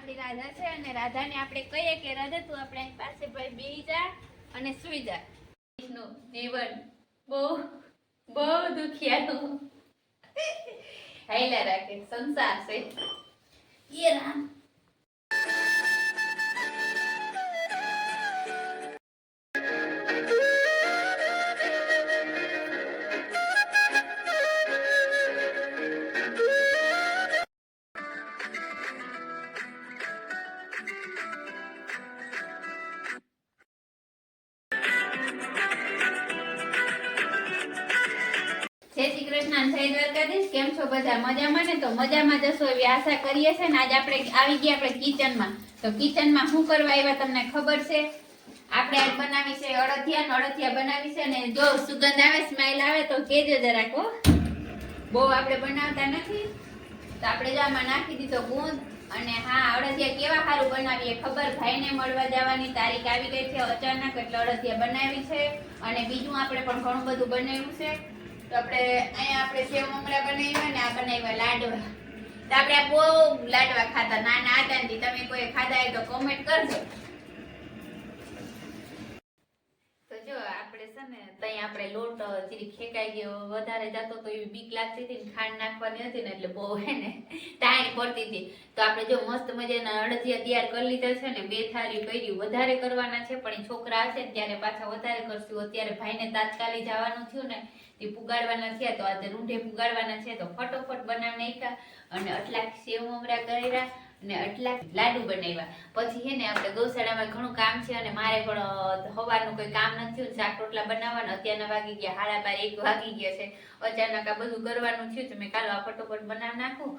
આપણી રાધા છે અને રાધાને આપણે કહીએ કે રાધા, તું આપણે અહીં પાસે ભાઈ બેહી જા અને સુઈ જા. નું જીવન બહુ બહુ દુખિયાનું. હાઈલા રાખે, સંસાર છે. યે રામ. કૃષ્ણ જય દ્વારકાધીશ કેમ છો બધા? મજામાં ને? તો મજામાં જશો એવી આશા કરીએ છે ને આજે આપણે આવી ગયા આપણે કિચનમાં. તો કિચનમાં શું કરવા આવ્યા તમને ખબર છે? આપણે આજ બનાવી છે અડદિયા ને અડદિયા બનાવી છે ને જો સુગંધ આવે સ્માઈલ આવે તો કેજો જરાક બહુ આપણે બનાવતા નથી. તો આપણે જો નાખી દીધો ગુંદ અને હા અડદિયા કેવા સારું બનાવીએ ખબર? ભાઈને મળવા જવાની તારીખ આવી ગઈ છે અચાનક, એટલે અડધિયા બનાવી છે. અને બીજું આપણે પણ ઘણું બધું બનાવ્યું છે. તો આપણે અહીંયા આપણે સેવ મમરા બનાવ્યા ને આ બનાવ્યા લાડવા. તો આપણે બહુ લાડવા ખાતા નાના હતા ને તમે કોઈ ખાધા હોય તો કોમેન્ટ કરજો તો જો આપણે છે ત્યાં આપણે લોટ જીરી ખેકાઈ ગયો. વધારે જતો તો એવી બીક લાગતી હતી ને ખાંડ નાખવાની હતી ને એટલે બહુ હે ને ટાઈમ પડતી હતી. તો આપણે જો મસ્ત મજાના અડધિયા તૈયાર કરી લીધા છે ને, બે થાળી કર્યું વધારે કરવાના છે, પણ એ છોકરા હશે ને ત્યારે પાછા વધારે કરશું. અત્યારે ભાઈને તાત્કાલિક જવાનું થયું ને, તે પુગાડવાના છે, તો આજે રૂંઢે પુગાડવાના છે. તો ફટોફટ બનાવી નાખ્યા અને આટલા સેવ મમરા કર્યા. અને આટલા લાડુ બનાવ્યા. પછી છે ને આપણે ગૌશાળામાં ઘણું કામ છે અને મારે પણ સવારનું કોઈ કામ નથી શાક રોટલા બનાવવાના. અત્યારના વાગી ગયા, હાડા બાર એક વાગી ગયા છે. અચાનક આ બધું કરવાનું થયું તો મેં કાલો આ ફટોફટ બનાવી નાખું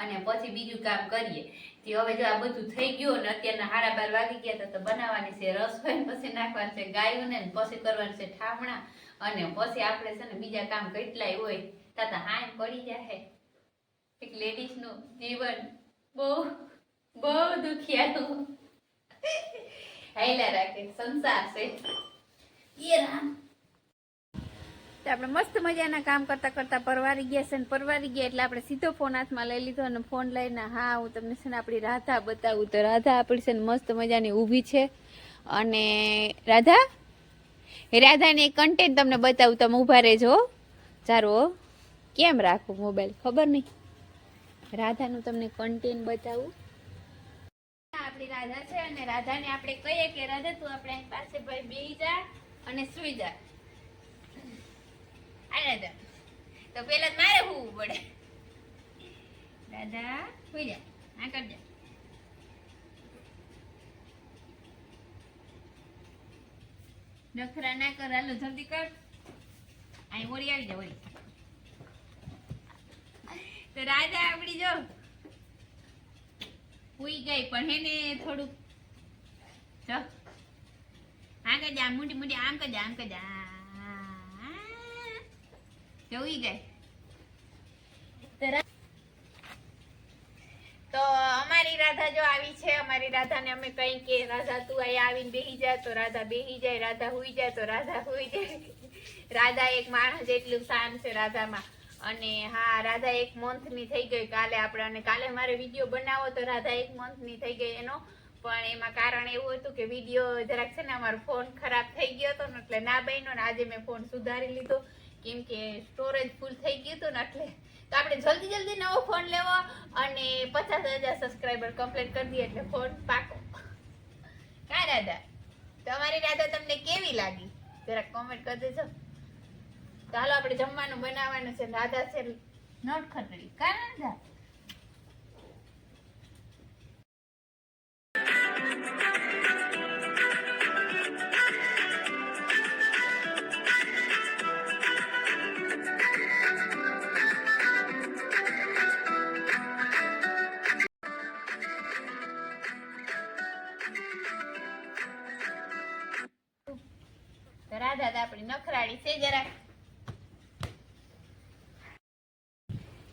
અને પછી બીજું કામ કરીએ. તે હવે જો આ બધું થઈ ગયું અને અત્યારના હાડા બાર વાગી ગયા તો બનાવવાની છે રસોઈ હોય પછી નાખવાની છે ગાયોને ને પછી કરવાની છે ઠામણા. અને પછી આપણે છે ને બીજા કામ કેટલાય હોય. તાતા હાય પડી જાય એક લેડીઝનું જીવન બહુ બહુ દુખિયાનું હાઈલા રાખે, સંસાર છે. એ રામ. આપણે મસ્ત મજાના કામ કરતા કરતા પરવારી ગયા છે ને પરવારી ગયા એટલે આપણે સીધો ફોન હાથમાં લઈ લીધો અને ફોન લઈને, હા, હું તમને છે ને આપણી રાધા બતાવું. તો રાધા આપણી છે ને મસ્ત મજાની ઊભી છે. અને રાધા રાધાને કન્ટેન્ટ તમને બતાવું, તમે ઊભા રહેજો હો. કેમ રાખું મોબાઈલ ખબર નહીં. રાધાનું તમને કન્ટેન્ટ બતાવું. આપણી રાધા છે અને રાધાને આપણે કહીએ કે, રાધા, તું આપણે પાસે ભાઈ બેહી જા અને સુઈ જા. આ રાધા. તો પેલા મારે હોવું પડે. રાધા, સુઈ જા. આ કરજે નખરા ના કર, હાલો, જલ્દી કર. અહીં ઓળી આવી જા ઓળી તો રાજા આવડી જો. હુઈ ગઈ, પણ હેને થોડુંક જો આ કે જા મુંડી મુંડી આમ કે જા આમ કે જા જો ગઈ. તો અમારી રાધા જો આવી છે, અમારી રાધાને અમે કઈ કે, રાધા, તું અહીંયા આવીને બેહી જા. તો રાધા બેહી જાય, રાધા હુઈ જાય, તો રાધા હુઈ જાય. રાધા એક માણસ જેટલું શાન છે રાધામાં. અને હા, રાધા એક મંથની થઈ ગઈ કાલે આપણે, અને કાલે મારે વીડિયો બનાવો તો રાધા એક મંથની થઈ ગઈ એનો. પણ એમાં કારણ એવું હતું કે વીડિયો જરાક છે ને અમારો ફોન ખરાબ થઈ ગયો હતો ને એટલે ના બન્યો ને આજે મેં ફોન સુધારી લીધો. કેમ કે સ્ટોરેજ ફૂલ થઈ ગયું હતું ને એટલે તો આપણે જલ્દી જલ્દી નવો ફોન લેવો અને પચાસ હજાર સબસ્ક્રાઈબર કમ્પ્લીટ કરી દઈએ એટલે ફોન પાકો. કા રાધા? તમારી રાધા તમને કેવી લાગી? જરાક કોમેન્ટ કરી દેજો. તો હાલો આપણે જમવાનું બનાવવાનું છે રાધા છે નોટ ખતરી કા રાધા તો રાધા તો આપણી નખરાળી છે જરાક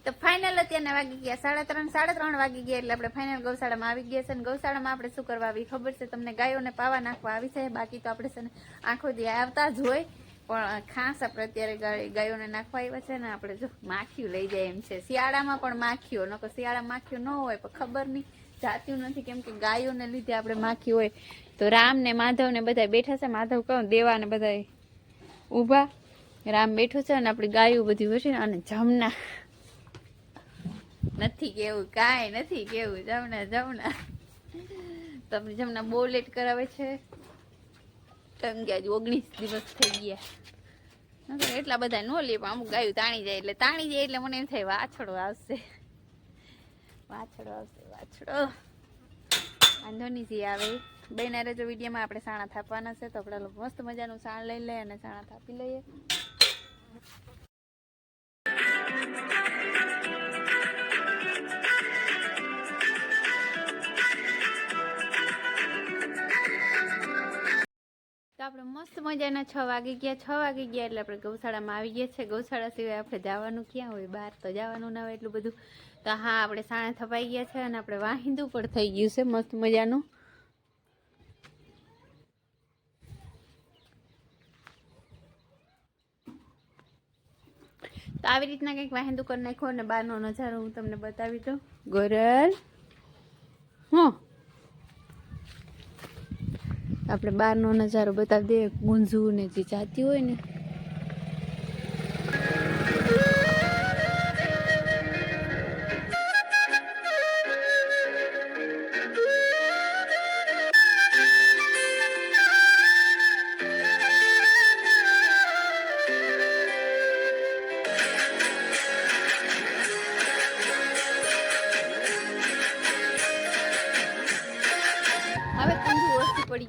તો ફાઇનલ અત્યારના વાગી ગયા. સાડા ત્રણ સાડા ત્રણ વાગી ગયા એટલે આપણે ફાઇનલ ગૌશાળામાં આવી ગયા છે. અને ગૌશાળામાં આપણે શું કરવા આવી ખબર છે? તમને ગાયોને પાવા નાખવા આવી છે. બાકી તો આપણે છે ને આખો દી આવતા જ હોય. પણ ખાસ આપણે અત્યારે ગાયોને નાખવા આવ્યા છે ને આપણે જો માખીઓ લઈ જાય એમ છે. શિયાળામાં પણ માખીઓ નકો શિયાળામાં માખીઓ ન હોય પણ ખબર નહીં. જાતું નથી કેમ કે ગાયોને લીધે આપણે માખી હોય. તો રામ ને માધવ ને બધા બેઠા છે. માધવ કહું દેવા ને બધા ઊભા. રામ બેઠો છે અને આપણી ગાયો બધી હોય છે અને જમના. નથી કેવું, કાંઈ નથી કેવું. જમના જમના. તમને જમના બહુ લેટ કરાવે છે? તમે આજે ઓગણીસ દિવસ થઈ ગયા. એટલા બધા નો લે, પણ અમુક ગાયું તાણી જાય એટલે તાણી જાય એટલે મને એમ થાય, વાછડો આવશે. વાછડો આવશે, વાછડો. વાંધો નહીં જે આવે બેના જો વિડીયોમાં આપણે સાણા થાપવાના છે, તો આપણે મસ્ત મજાનું સાણ લઈ લઈએ અને સાણા થાપી લઈએ. મસ્ત મજાના છ વાગી ગયા, છ વાગી ગયા એટલે આપણે ગૌશાળામાં આવી ગયા છે ગૌશાળા સિવાય આપણે જવાનું ક્યાં હોય? બહાર તો જવાનું ના હોય એટલું બધું. તો હા, આપણે સાણા થપાઈ ગયા છે અને આપણે વાહિંદુ પણ થઈ ગયું છે મસ્ત મજાનું. તો આવી રીતના કંઈક વાહિંદુ કરી નાખો અને બહારનો નજારો હું તમને બતાવી દઉં. ગોરલ હા આપણે બહારનો નજારો બતાવી દઈએ. ગુંજુ ને જે જાતી હોય ને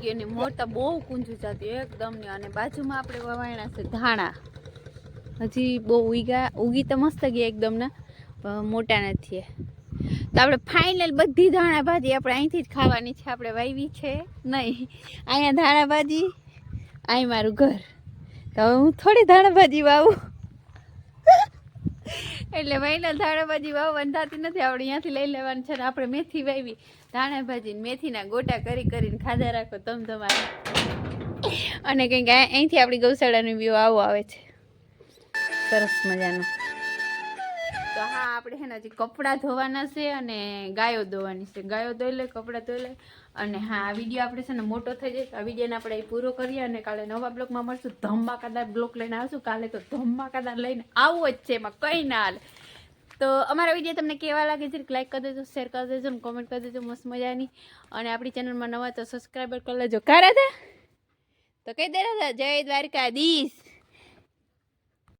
ઓછી અને મોટા બહુ કુંજુ જાતી એકદમ ને. અને બાજુમાં આપણે વવાયણા છે ધાણા. હજી બહુ ઉગા ઉગી તો મસ્ત ગયા એકદમ ના. મોટા નથી. તો આપણે ફાઇનલ બધી ધાણા ભાજી આપણે અહીંથી જ ખાવાની છે. આપણે વાવી છે નહીં. અહીંયા ધાણા ભાજી, અહીં મારું ઘર. તો હવે હું થોડી ધાણા ભાજી વાવું. એટલે મહિના ધાણાભાજી વાવવાની થતી નથી. આપણે અહીંયાથી લઈ લેવાની છે ને આપણે મેથી વાવી ધાણાભાજી ભાજી મેથીના ગોટા કરી કરીને ખાધા રાખો તમ તમારે. અને કંઈક અહીંથી આપણી ગૌશાળાનો વ્યૂ આવો આવે છે. સરસ મજાનો. તો હા, આપણે છે ને હજી કપડાં ધોવાના છે અને ગાયો ધોવાની છે. ગાયો ધોઈ લે, કપડાં ધોઈ લે. અને હા, આ વીડિયો આપણે છે ને મોટો થઈ જાય આ વિડીયોને આપણે અહીં પૂરો કરીએ અને કાલે નવા બ્લોગમાં મળશું. ધમાકાદાર બ્લોગ લઈને આવશું. કાલે તો ધમાકાદાર લઈને આવવો જ છે એમાં. કંઈ ના હાલે. તો અમારા વીડિયો તમને કેવા લાગે છે લાઈક કરી દેજો શેર કરી દેજો અને કોમેન્ટ કરી દેજો, મસ્ત મજાની. અને આપણી ચેનલમાં નવા તો સબસ્ક્રાઈબર કરી લેજો. કારા હતા તો કહી દે જય દ્વારકાધીશ.